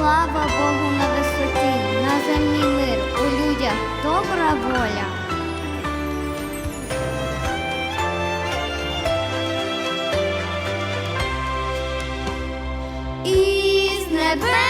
Слава Богу на висоті, на землі мир, у людях добра воля. І небе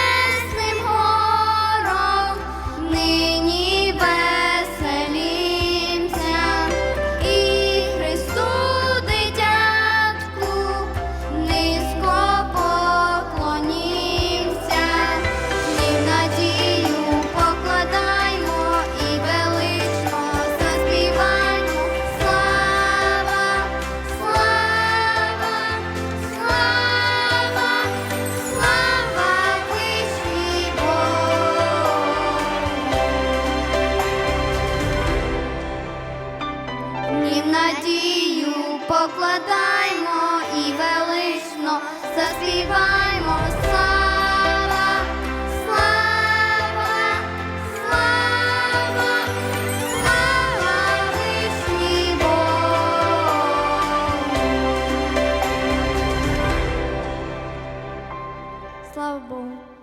надію покладаймо і велично заспіваймо слава, слава, слава, слава вишні Слава Богу.